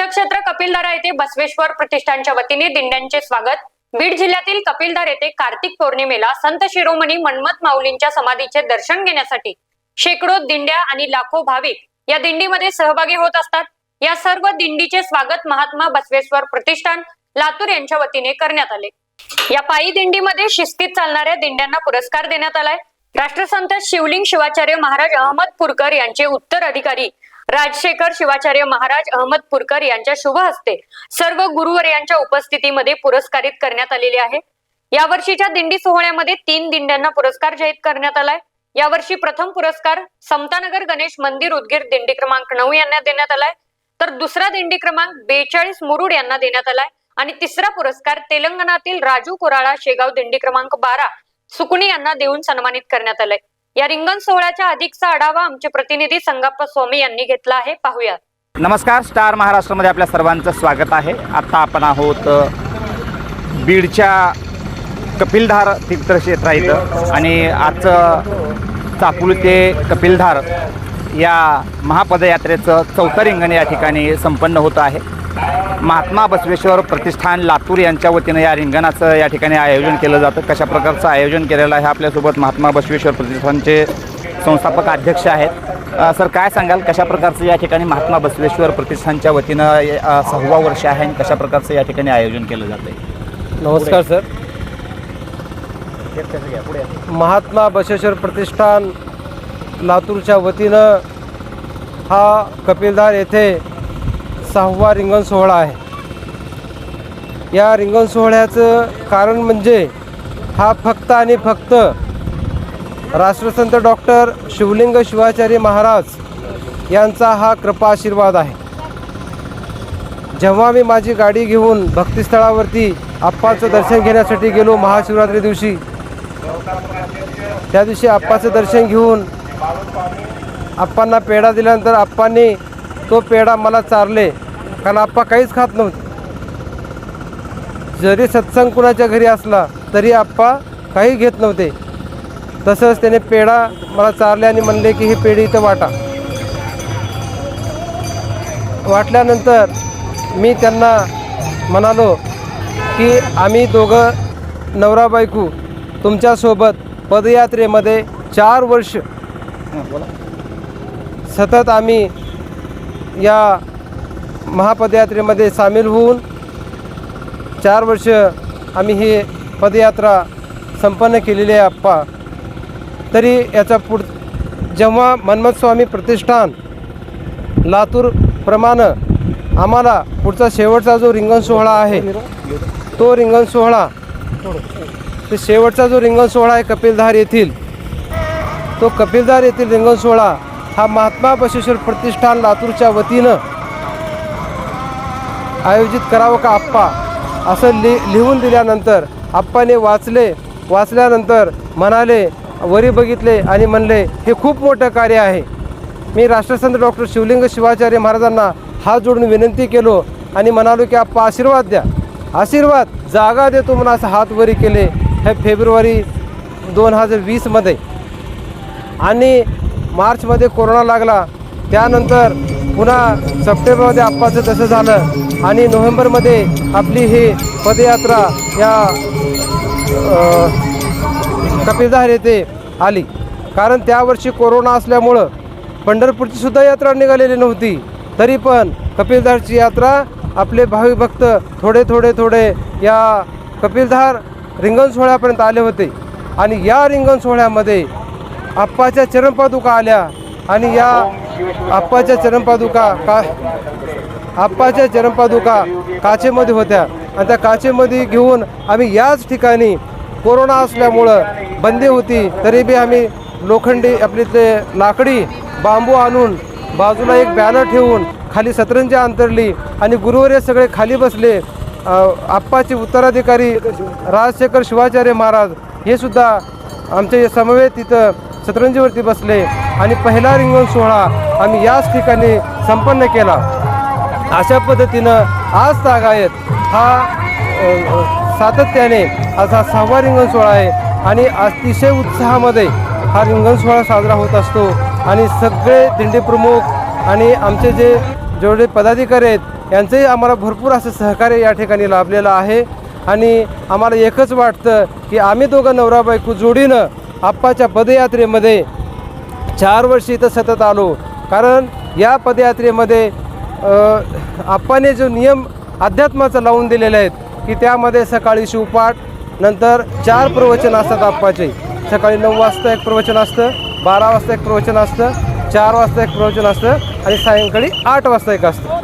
तीर्थक्षेत्र कपिलधारा येथे बसवेश्वर प्रतिष्ठानच्या वतीने दिंड्यांचे स्वागत. बीड जिल्ह्यातील कपिलधार येथे कार्तिक पौर्णिमेला संत शिरोमणी मन्मथ माऊलींच्या समाधीचे दर्शन घेण्यासाठी शेकडो दिंड्या आणि लाखो भाविक या दिंडीमध्ये सहभागी होत असतात. या सर्व दिंडीचे स्वागत महात्मा बसवेश्वर प्रतिष्ठान लातूर यांच्या वतीने करण्यात आले. या पायी दिंडीमध्ये शिस्तीत चालणाऱ्या दिंड्यांना पुरस्कार देण्यात आलाय. राष्ट्रसंत शिवलिंग शिवाचार्य महाराज अहमदपूरकर यांचे उत्तर अधिकारी राजशेखर शिवाचार्य महाराज अहमदपूरकर यांच्या शुभ हस्ते सर्व गुरुवर यांच्या उपस्थितीमध्ये पुरस्कारित करण्यात आलेले आहे. या वर्षीच्या दिंडी सोहळ्यामध्ये तीन दिंड्यांना पुरस्कार जाहीर करण्यात आलाय. यावर्षी प्रथम पुरस्कार समतानगर गणेश मंदिर उदगीर दिंडी क्रमांक नऊ यांना देण्यात आलाय. तर दुसरा दिंडी क्रमांक बेचाळीस मुरुड यांना देण्यात आलाय. आणि तिसरा पुरस्कार तेलंगणातील राजू कोराळा शेगाव दिंडी क्रमांक बारा सुकुणी यांना देऊन सन्मानित करण्यात आलाय. या रिंगण सोहळ्याच्या अधिकचा आढावा आमचे प्रतिनिधी संगप्पा स्वामी यांनी घेतला आहे. पाहूया नमस्कार. स्टार महाराष्ट्रामध्ये आपल्या सर्वांचं स्वागत आहे. आता आपण आहोत बीडच्या कपिलधार तीर्थक्षेत्र इथं. आणि आजचं चापूल ते कपिलधार या महापदयात्रेचं चौथं रिंगण या ठिकाणी संपन्न होतं आहे. महात्मा बसवेश्वर प्रतिष्ठान लातूर यांच्या वतीनं या रिंगणाचं या ठिकाणी आयोजन केलं जातं. कशा प्रकारचं आयोजन केलेलं आहे आपल्यासोबत महात्मा बसवेश्वर प्रतिष्ठानचे संस्थापक अध्यक्ष आहेत. सर काय सांगाल? कशा प्रकारचं या ठिकाणी महात्मा बसवेश्वर प्रतिष्ठानच्या वतीनं सहावा वर्ष आहे आणि कशा प्रकारचं या ठिकाणी आयोजन केलं जातं नमस्कार सर महात्मा बसवेश्वर प्रतिष्ठान लातूरच्या वतीनं हा कपिलधार येथे सहावा रिंगण सोहळा आहे. या रिंगण सोहळ्याचं कारण म्हणजे हा फक्त आणि फक्त राष्ट्रसंत डॉक्टर शिवलिंग शिवाचार्य महाराज यांचा हा कृपा आशीर्वाद आहे. जेव्हा मी माझी गाडी घेऊन भक्तिस्थळावरती आप्पाचं दर्शन घेण्यासाठी गेलो महाशिवरात्री दिवशी त्या दिवशी आप्पाचं दर्शन घेऊन आप्पांना पेढा दिल्यानंतर आप्पांनी तो पेढा मला चारले. कारण आप्पा काहीच खात नव्हते. जरी सत्संग कुणाच्या घरी असला तरी आप्पा काही घेत नव्हते. तसंच त्याने पेढा मला चारले आणि म्हणले की ही पेढी इथं वाटा. वाटल्यानंतर मी त्यांना म्हणालो की आम्ही दोघं नवरा बायको. तुमच्यासोबत पदयात्रेमध्ये चार वर्ष सतत आम्ही या महापदयात्रेमध्ये सामील होऊन चार वर्ष आम्ही ही पदयात्रा संपन्न केलेली आहे आप्पा. तरी याचा पुढ जेव्हा मन्मथ स्वामी प्रतिष्ठान लातूरप्रमाणे आम्हाला पुढचा शेवटचा जो रिंगण सोहळा आहे तो रिंगण सोहळा ते शेवटचा जो रिंगण सोहळा आहे कपिलधार येथील तो कपिलधार येथील रिंगण सोहळा हा महात्मा बसवेश्वर प्रतिष्ठान लातूरच्या वतीनं आयोजित करावं का आप्पा? असं लि लिहून दिल्यानंतर आप्पाने वाचले वाचल्यानंतर म्हणाले वरी बघितले आणि म्हणले हे खूप मोठं कार्य आहे. मी राष्ट्रसंत डॉक्टर शिवलिंग शिवाचार्य महाराजांना हात जोडून विनंती केलो आणि म्हणालो की आप्पा आशीर्वाद द्या. आशीर्वाद जागा देतो म्हणून असं हात वरी केले हे फेब्रुवारी दोन हजार वीसमध्ये. आणि मार्चमध्ये कोरोना लागला त्यानंतर पुन्हा सप्टेंबरमध्ये आप्पाचं तसं झालं. आणि नोव्हेंबरमध्ये आपली ही पदयात्रा या कपिलधार येथे आली. कारण त्यावर्षी कोरोना असल्यामुळं पंढरपूरची सुद्धा यात्रा निघालेली नव्हती. तरी पण कपिलधारची यात्रा आपले भाविक भक्त थोडे थोडे थोडे या कपिलधार रिंगण सोहळ्यापर्यंत आले होते. आणि या रिंगण सोहळ्यामध्ये आप्पाच्या चरणपादुका आल्या. आणि या आप्पाच्या चरणपादुका का आप्पाच्या चरणपादुका काचेमध्ये होत्या. आणि त्या काचेमध्ये घेऊन आम्ही याच ठिकाणी कोरोना असल्यामुळं बंदी होती. तरी बी आम्ही लोखंडी आपली ते लाकडी बांबू आणून बाजूला एक बॅनर ठेवून खाली सतरंजी अंतरली आणि गुरुवारी सगळे खाली बसले. आप्पाचे उत्तराधिकारी राजशेखर शिवाचार्य महाराज हे सुद्धा आमचे समवेत तिथं सतरंजीवरती बसले आणि पहिला रिंगण सोहळा आम्ही याच ठिकाणी संपन्न केला. अशा पद्धतीनं आज तागायत हा सातत्याने आज सातत्याने असा सहावा रिंगण सोहळा आहे आणि अतिशय उत्साहामध्ये हा रिंगण सोहळा साजरा होत असतो. आणि सगळे दिंडी प्रमुख आणि आमचे जे जेवढे पदाधिकारी आहेत यांचंही आम्हाला भरपूर असं सहकार्य या ठिकाणी लाभलेलं आहे. आणि आम्हाला एकच वाटतं की आम्ही दोघं नवरा बायको जोडीनं आप्पाच्या पदयात्रेमध्ये चार वर्ष इथं सतत आलो. कारण या पदयात्रेमध्ये आप्पाने जो नियम अध्यात्माचा लावून दिलेले आहेत की त्यामध्ये सकाळी शिवपाठ नंतर चार प्रवचन असतात आप्पाचे. सकाळी नऊ वाजता एक प्रवचन असतं बारा वाजता एक प्रवचन असतं चार वाजता एक प्रवचन असतं आणि सायंकाळी आठ वाजता एक असतं.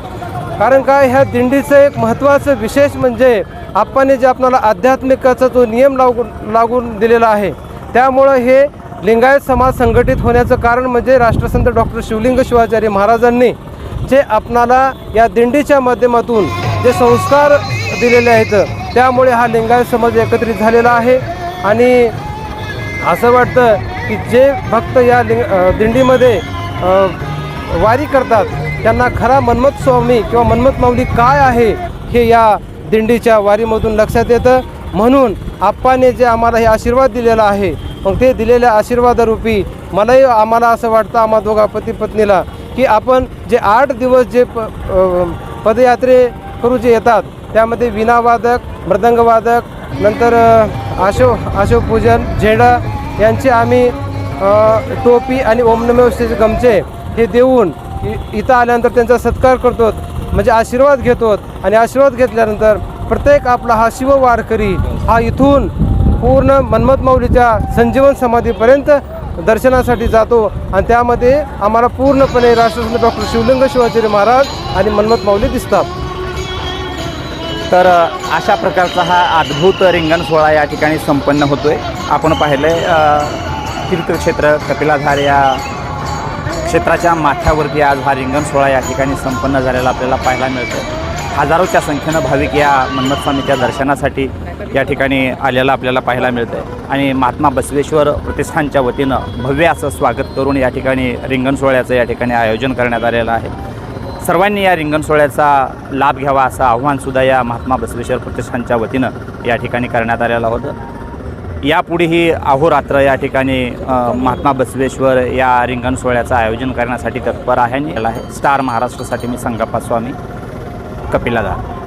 कारण काय ह्या दिंडीचं एक महत्त्वाचं विशेष म्हणजे आप्पाने जे आपल्याला आध्यात्मिकाचा जो नियम लागून लागून दिलेला आहे त्यामुळं हे लिंगायत समाज संघटित होण्याचं कारण म्हणजे राष्ट्रसंत डॉक्टर शिवलिंग शिवाचार्य महाराजांनी जे आपणाला या दिंडीच्या माध्यमातून जे संस्कार दिलेले आहेत त्यामुळे हा लिंगायत समाज एकत्रित झालेला आहे. आणि असं वाटतं की जे भक्त या लिंग दिंडीमध्ये वारी करतात त्यांना खरा मन्मथ स्वामी किंवा मन्मथ माऊली काय आहे हे या दिंडीच्या वारीमधून लक्षात येतं. म्हणून आप्पाने जे आम्हाला हे आशीर्वाद दिलेला आहे मग ते दिलेल्या आशीर्वादारूपी मलाही आम्हाला असं वाटतं आम्हा दोघा पती पत्नीला की आपण जे आठ दिवस जे प पदयात्रे करू जे येतात त्यामध्ये विनावादक मृदंगवादक नंतर अ, आशो आशोपूजन झेंडा यांचे आम्ही टोपी आणि ओमनमेवचे गमचे हे देऊन इ- इथं आल्यानंतर त्यांचा सत्कार करतो म्हणजे आशीर्वाद घेतो आणि आशीर्वाद घेतल्यानंतर प्रत्येक आपला हा शिव वारकरी हा इथून पूर्ण मन्मथ माऊलीच्या संजीवन समाधीपर्यंत दर्शनासाठी जातो. आणि त्यामध्ये आम्हाला पूर्णपणे राष्ट्रसंत डॉक्टर शिवलिंग शिवाचार्य महाराज आणि मन्मथ माऊली दिसतात. तर अशा प्रकारचा हा अद्भुत रिंगण सोहळा या ठिकाणी संपन्न होतोय. आपण पाहिलं आहे तीर्थक्षेत्र कपिलाधार या क्षेत्राच्या माथ्यावरती आज हा रिंगण सोहळा या ठिकाणी संपन्न झालेला आपल्याला पाहायला मिळतो हजारोच्या संख्येनं भाविक या मन्मथ स्वामीच्या दर्शनासाठी या ठिकाणी आलेला आपल्याला पाहायला मिळतं आणि महात्मा बसवेश्वर प्रतिष्ठानच्या वतीनं भव्य असं स्वागत करून या ठिकाणी रिंगण सोहळ्याचं या ठिकाणी आयोजन करण्यात आलेलं आहे. सर्वांनी या रिंगण सोहळ्याचा लाभ घ्यावा असं आव्हानसुद्धा या महात्मा बसवेश्वर प्रतिष्ठानच्या वतीनं या ठिकाणी करण्यात आलेलं होतं. यापुढेही अहोरात्र या ठिकाणी महात्मा बसवेश्वर या रिंगण सोहळ्याचं आयोजन करण्यासाठी तत्पर आहे आणि आहे. स्टार महाराष्ट्रासाठी मी संगप्पा स्वामी. कपिलादार